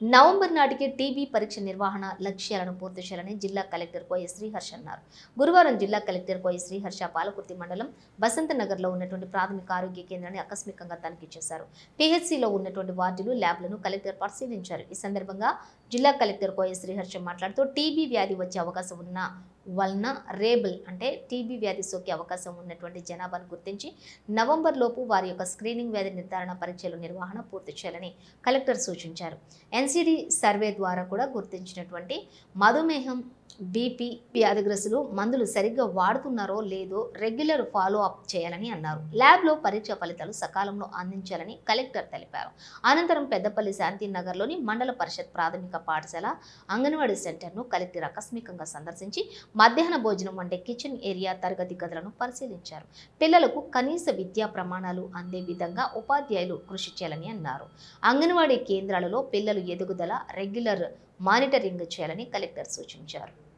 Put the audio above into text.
November నాటికి TB పరీక్ష నిర్వహణ లక్ష్యాలను పూర్తి చేయాలని జిల్లా కలెక్టర్ కోయ శ్రీహర్ష అన్నారు. గురువారం జిల్లా కలెక్టర్ కోయ శ్రీహర్ష పాలకుర్తి మండలం బసంత నగర్లో ఉన్నటువంటి ప్రాథమిక ఆరోగ్య కేంద్రాన్ని ఆకస్మికంగా తనిఖీ చేశారు. పిహెచ్సిలో ఉన్నటువంటి వార్డులు ల్యాబ్లను కలెక్టర్ పరిశీలించారు. ఈ సందర్భంగా జిల్లా కలెక్టర్ కోయ శ్రీహర్ష మాట్లాడుతూ టీబీ వ్యాధి వచ్చే అవకాశం ఉన్న వలన రేబుల్ అంటే టీబీ వ్యాధి సోకే అవకాశం ఉన్నటువంటి జనాభాను గుర్తించి నవంబర్ లోపు వారి యొక్క స్క్రీనింగ్ వ్యాధి నిర్ధారణ పరీక్షల నిర్వహణ పూర్తి చేయాలని కలెక్టర్ సూచించారు. ఎన్సిడి సర్వే ద్వారా కూడా గుర్తించినటువంటి మధుమేహం బీపీ వ్యాధిగ్రస్తులు మందులు సరిగ్గా వాడుతున్నారో లేదో రెగ్యులర్ ఫాలో అప్ చేయాలని అన్నారు. ల్యాబ్లో పరీక్ష ఫలితాలు సకాలంలో అందించాలని కలెక్టర్ తెలిపారు. అనంతరం పెద్దపల్లి శాంతి నగర్లోని మండల పరిషత్ ప్రాథమిక పాఠశాల అంగన్వాడీ సెంటర్ను కలెక్టర్ ఆకస్మికంగా సందర్శించి మధ్యాహ్న భోజనం వంటి కిచెన్ ఏరియా తరగతి గదులను పరిశీలించారు. పిల్లలకు కనీస విద్యా ప్రమాణాలు అందే విధంగా ఉపాధ్యాయులు కృషి చేయాలని అన్నారు. అంగన్వాడీ కేంద్రాలలో పిల్లలు ఎదుగుదల రెగ్యులర్ మానిటరింగ్ చేయాలని కలెక్టర్ సూచించారు.